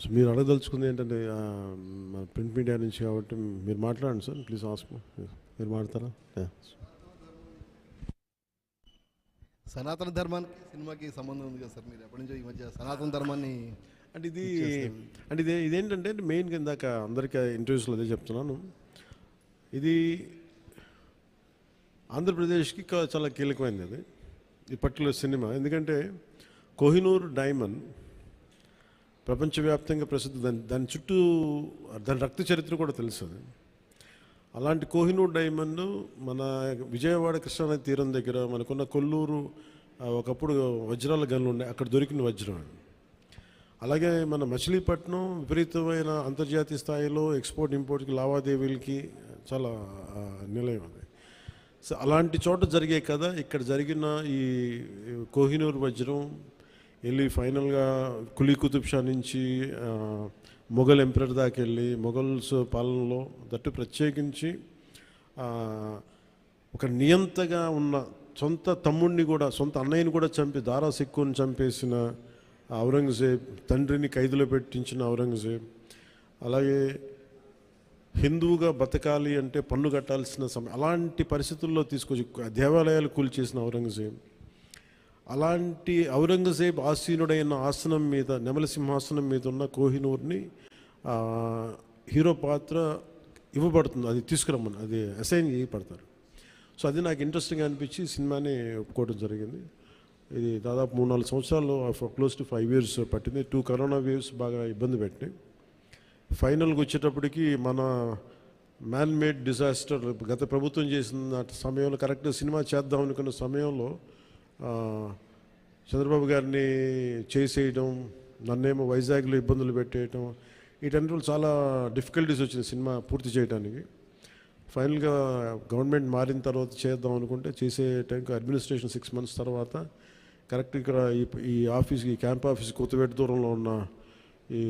So మీరు అడగదలుచుకుంది ఏంటంటే మన ప్రింట్ మీడియా నుంచి కాబట్టి మీరు మాట్లాడండి సార్ ప్లీజ్ ఆస్క్ మీరు మాట్లాడతారా. సనాతన ధర్మానికి సినిమాకి సంబంధం ఉంది కదా సార్ మీరు ఎప్పటి నుంచో ఈ మధ్య సనాతన ధర్మాన్ని అంటే ఇది అంటే ఇది ఇదేంటంటే మెయిన్గా ఇందాక అందరికీ ఇంటర్వ్యూస్లో అదే చెప్తున్నాను. ఇది ఆంధ్రప్రదేశ్కి చాలా కీలకమైనది అది ఈ పర్టికులర్ సినిమా. ఎందుకంటే కోహినూర్ డైమండ్ ప్రపంచవ్యాప్తంగా ప్రసిద్ధి. దాని దాని చుట్టూ దాని రక్త చరిత్ర కూడా తెలుసు అలాంటి కోహినూర్ డైమండ్ మన విజయవాడ కృష్ణానది తీరం దగ్గర మనకున్న కొల్లూరు ఒకప్పుడు వజ్రాల గనులు ఉన్నాయి అక్కడ దొరికిన వజ్రం అలాగే మన మచిలీపట్నం విపరీతమైన అంతర్జాతీయ స్థాయిలో ఎక్స్పోర్ట్ ఇంపోర్ట్కి లావాదేవీలకి చాలా నిలయం అది. సో అలాంటి చోట జరిగే కథ ఇక్కడ జరిగిన ఈ కోహినూర్ వజ్రం వెళ్ళి ఫైనల్గా కులీ కుతుబ్ షా నుంచి మొఘల్ ఎంపరర్ దాకా వెళ్ళి మొఘల్స్ పాలనలో దట్టు ప్రత్యేకించి ఒక నియంతగా ఉన్న సొంత తమ్ముడిని కూడా సొంత అన్నయ్యని కూడా చంపి దారా సిక్కుని చంపేసిన ఔరంగజేబ్ తండ్రిని ఖైదులో పెట్టించిన ఔరంగజేబ్ అలాగే హిందువుగా బతకాలి అంటే పన్ను కట్టాల్సిన సమయం అలాంటి పరిస్థితుల్లో తీసుకొచ్చి దేవాలయాలు కూల్చేసిన ఔరంగజేబ్. అలాంటి ఔరంగజేబ్ ఆసీనుడైన ఆసనం మీద నెమలసింహాసనం మీద ఉన్న కోహినూర్ని హీరో పాత్ర ఇవ్వబడుతుంది. అది తీసుకురమ్మని అది అసైన్ చేయబడతారు. సో అది నాకు ఇంట్రెస్టింగ్ అనిపించి సినిమాని ఒప్పుకోవడం జరిగింది. ఇది దాదాపు మూడు నాలుగు సంవత్సరాలు క్లోజ్ టు ఫైవ్ ఇయర్స్ పట్టింది. టూ కరోనా వేవ్స్ బాగా ఇబ్బంది పెట్టినాయి. ఫైనల్కి వచ్చేటప్పటికి మన మ్యాన్ మేడ్ డిజాస్టర్ గత ప్రభుత్వం చేసిన సమయంలో కరెక్ట్ సినిమా చేద్దాం అనుకున్న సమయంలో చంద్రబాబు గారిని చేసేయడం నన్నేమో వైజాగ్లో ఇబ్బందులు పెట్టేయటం వీటన్నిటి చాలా డిఫికల్టీస్ వచ్చింది సినిమా పూర్తి చేయడానికి ఫైనల్గా గవర్నమెంట్ మారిన తర్వాత చేద్దాం అనుకుంటే చేసే టైంకి అడ్మినిస్ట్రేషన్ సిక్స్ మంత్స్ తర్వాత కరెక్ట్ ఇక్కడ ఈ ఈ ఆఫీస్కి క్యాంప్ ఆఫీస్ కొత్తవేట దూరంలో ఉన్న ఈ